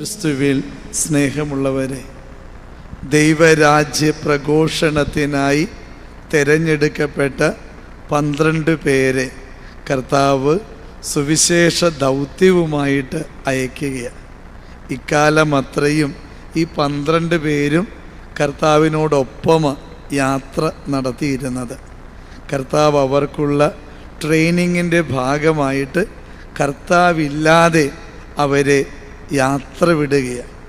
ക്രിസ്തുവിൽ സ്നേഹമുള്ളവരെ ദൈവരാജ്യ പ്രഘോഷണത്തിനായി തിരഞ്ഞെടുക്കപ്പെട്ട പന്ത്രണ്ട് പേരെ കർത്താവ് സുവിശേഷ ദൗത്യവുമായിട്ട് അയക്കുകയാണ്. ഇക്കാലം അത്രയും ഈ പന്ത്രണ്ട് പേരും കർത്താവിനോടൊപ്പം യാത്ര നടത്തിയിരുന്നത്. കർത്താവ് അവർക്കുള്ള ട്രെയിനിങ്ങിന്റെ ഭാഗമായിട്ട് കർത്താവില്ലാതെ അവരെ യാത്ര വിടുകയാണ്.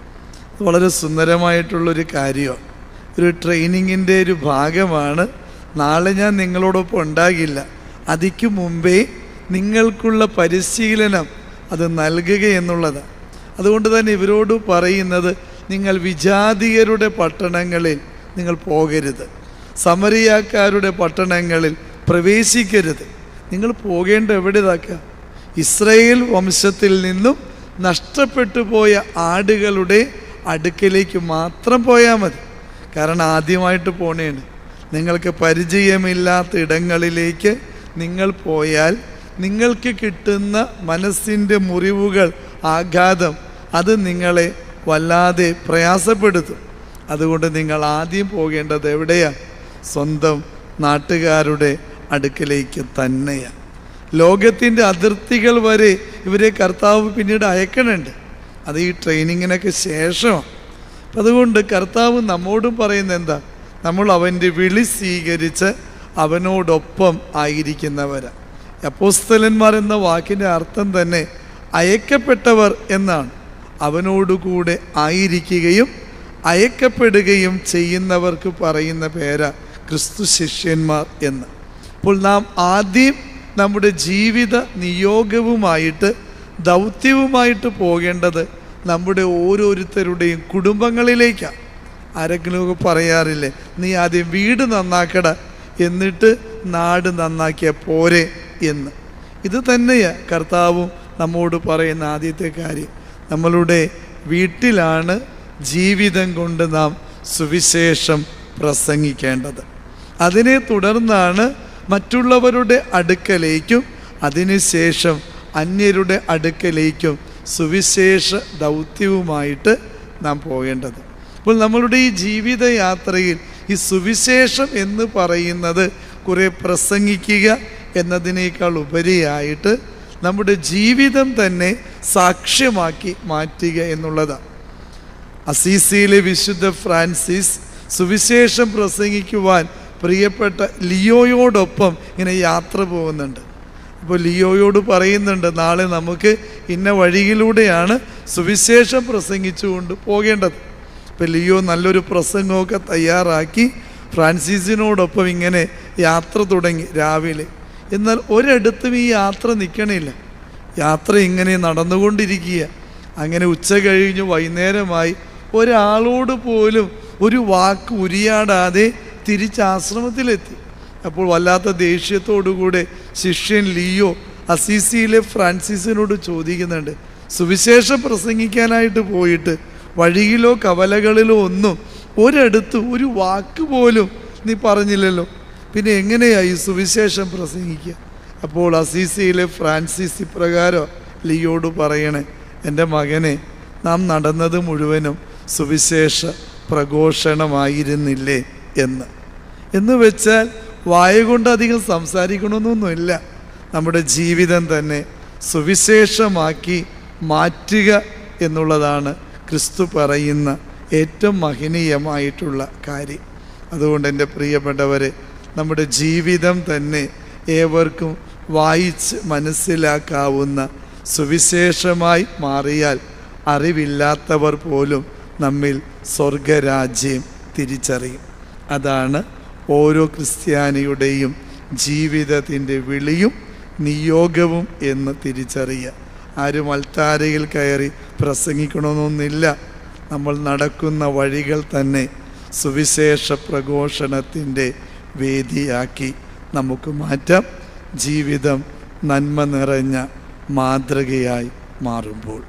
വളരെ സുന്ദരമായിട്ടുള്ളൊരു കാര്യമാണ്. ഒരു ട്രെയിനിങ്ങിന്റെ ഒരു ഭാഗമാണ്. നാളെ ഞാൻ നിങ്ങളോടൊപ്പം ഉണ്ടാകില്ല. അതിക്ക് മുമ്പേ നിങ്ങൾക്കുള്ള പരിശീലനം അത് നൽകുക എന്നുള്ളതാണ്. അതുകൊണ്ട് തന്നെ ഇവരോട് പറയുന്നത് നിങ്ങൾ വിജാതീയരുടെ പട്ടണങ്ങളിൽ നിങ്ങൾ പോകരുത്. സമരിയാക്കാരുടെ പട്ടണങ്ങളിൽ പ്രവേശിക്കരുത്. നിങ്ങൾ പോകേണ്ട എവിടെതാക്കുക ഇസ്രയേൽ വംശത്തിൽ നിന്നും നഷ്ടപ്പെട്ടു പോയ ആടുകളുടെ അടുക്കലേക്ക് മാത്രം പോയാൽ മതി. കാരണം ആദ്യമായിട്ട് പോണേണ്. നിങ്ങൾക്ക് പരിചയമില്ലാത്ത ഇടങ്ങളിലേക്ക് നിങ്ങൾ പോയാൽ നിങ്ങൾക്ക് കിട്ടുന്ന മനസ്സിന്റെ മുറിവുകൾ ആഘാതം അത് നിങ്ങളെ വല്ലാതെ പ്രയാസപ്പെടുത്തും. അതുകൊണ്ട് നിങ്ങൾ ആദ്യം പോകേണ്ടത് എവിടെയാണ് സ്വന്തം നാട്ടുകാരുടെ അടുക്കലേക്ക് തന്നെയാണ് ലോകത്തിന്റെ അതിർത്തികൾ വരെ ഇവരെ കർത്താവ് പിന്നീട് അയക്കണുണ്ട്. അത് ഈ ട്രെയിനിങ്ങിനൊക്കെ ശേഷമാണ് അപ്പം അതുകൊണ്ട് കർത്താവ് നമ്മോടും പറയുന്നത് എന്താ? നമ്മൾ അവന്റെ വിളി സ്വീകരിച്ച് അവനോടൊപ്പം ആയിരിക്കുന്നവരാണ് അപ്പോസ്തലന്മാർ എന്ന വാക്കിന്റെ അർത്ഥം തന്നെ അയക്കപ്പെട്ടവർ എന്നാണ്. അവനോടുകൂടെ ആയിരിക്കുകയും അയക്കപ്പെടുകയും ചെയ്യുന്നവർക്ക് പറയുന്ന പേര ക്രിസ്തു ശിഷ്യന്മാർ എന്ന്. അപ്പോൾ നാം ആദ്യം നമ്മുടെ ജീവിത നിയോഗവുമായിട്ട് ദൗത്യവുമായിട്ട് പോകേണ്ടത് നമ്മുടെ ഓരോരുത്തരുടെയും കുടുംബങ്ങളിലേക്കാണ് ആരെങ്കിലുമൊക്കെ പറയാറില്ലേ നീ ആദ്യം വീട് നന്നാക്കട എന്നിട്ട് നാട് നന്നാക്കിയ പോരെ എന്ന്. ഇത് തന്നെയാണ് കർത്താവും നമ്മോട് പറയുന്ന ആദ്യത്തെ കാര്യം. നമ്മളുടെ വീട്ടിലാണ് ജീവിതം കൊണ്ട് നാം സുവിശേഷം പ്രസംഗിക്കേണ്ടത്. അതിനെ തുടർന്നാണ് മറ്റുള്ളവരുടെ അടുക്കലേക്കും അതിനുശേഷം അന്യരുടെ അടുക്കലേക്കും സുവിശേഷ ദൗത്യവുമായിട്ട് നാം പോകേണ്ടത്. അപ്പോൾ നമ്മളുടെ ഈ ജീവിതയാത്രയിൽ ഈ സുവിശേഷം എന്ന് പറയുന്നത് കുറേ പ്രസംഗിക്കുക എന്നതിനേക്കാൾ ഉപരിയായിട്ട് നമ്മുടെ ജീവിതം തന്നെ സാക്ഷ്യമാക്കി മാറ്റുക എന്നുള്ളതാണ് അസീസിയിലെ വിശുദ്ധ ഫ്രാൻസിസ് സുവിശേഷം പ്രസംഗിക്കുവാൻ പ്രിയപ്പെട്ട ലിയോയോടൊപ്പം ഇങ്ങനെ യാത്ര പോകുന്നുണ്ട്. ഇപ്പോൾ ലിയോയോട് പറയുന്നുണ്ട് നാളെ നമുക്ക് ഇന്ന വഴിയിലൂടെയാണ് സുവിശേഷം പ്രസംഗിച്ചുകൊണ്ട് പോകേണ്ടത്. അപ്പോൾ ലിയോ നല്ലൊരു പ്രസംഗമൊക്കെ തയ്യാറാക്കി ഫ്രാൻസിസിനോടൊപ്പം ഇങ്ങനെ യാത്ര തുടങ്ങി രാവിലെ. എന്നാൽ ഒരിടത്തും ഈ യാത്ര നിൽക്കണില്ല യാത്ര ഇങ്ങനെ നടന്നുകൊണ്ടിരിക്കുക അങ്ങനെ ഉച്ച കഴിഞ്ഞ് വൈകുന്നേരമായി ഒരാളോട് പോലും ഒരു വാക്ക് ഉരിയാടാതെ തിരിച്ച് ആശ്രമത്തിലെത്തി അപ്പോൾ വല്ലാത്ത ദേഷ്യത്തോടുകൂടെ ശിഷ്യൻ ലിയോ അസീസിയിലെ ഫ്രാൻസിസിനോട് ചോദിക്കുന്നുണ്ട് സുവിശേഷം പ്രസംഗിക്കാനായിട്ട് പോയിട്ട് വഴിയിലോ കവലകളിലോ ഒന്നും ഒരിടത്ത് ഒരു വാക്ക് പോലും നീ പറഞ്ഞില്ലല്ലോ. പിന്നെ എങ്ങനെയായി സുവിശേഷം പ്രസംഗിക്കുക? അപ്പോൾ അസീസിയിലെ ഫ്രാൻസിസ് ഇപ്രകാരം ലിയോട് പറയണേ എന്റെ മകനെ നാം നടന്നത് മുഴുവനും സുവിശേഷ പ്രഘോഷണമായിരുന്നില്ലേ? എന്ന്. എന്ന് വെച്ചാൽ വായു കൊണ്ട് അധികം സംസാരിക്കണമെന്നൊന്നുമില്ല നമ്മുടെ ജീവിതം തന്നെ സുവിശേഷമാക്കി മാറ്റുക എന്നുള്ളതാണ് ക്രിസ്തു പറയുന്ന ഏറ്റവും മഹനീയമായിട്ടുള്ള കാര്യം. അതുകൊണ്ട് എന്റെ പ്രിയപ്പെട്ടവരെ നമ്മുടെ ജീവിതം തന്നെ ഏവർക്കും വായിച്ച് മനസ്സിലാക്കാവുന്ന സുവിശേഷമായി മാറിയാൽ അറിവില്ലാത്തവർ പോലും നമ്മിൽ സ്വർഗരാജ്യം തിരിച്ചറിയും. അതാണ് ഓരോ ക്രിസ്ത്യാനിയുടെയും ജീവിതത്തിന്റെ വിളിയും നിയോഗവും എന്ന് തിരിച്ചറിയുക. ആരും അൽത്താരയിൽ കയറി പ്രസംഗിക്കണമെന്നൊന്നില്ല നമ്മൾ നടക്കുന്ന വഴികൾ തന്നെ സുവിശേഷ പ്രഘോഷണത്തിന്റെ വേദിയാക്കി നമുക്ക് മാറ്റാം. ജീവിതം നന്മ നിറഞ്ഞ മാതൃകയായി മാറുമ്പോൾ.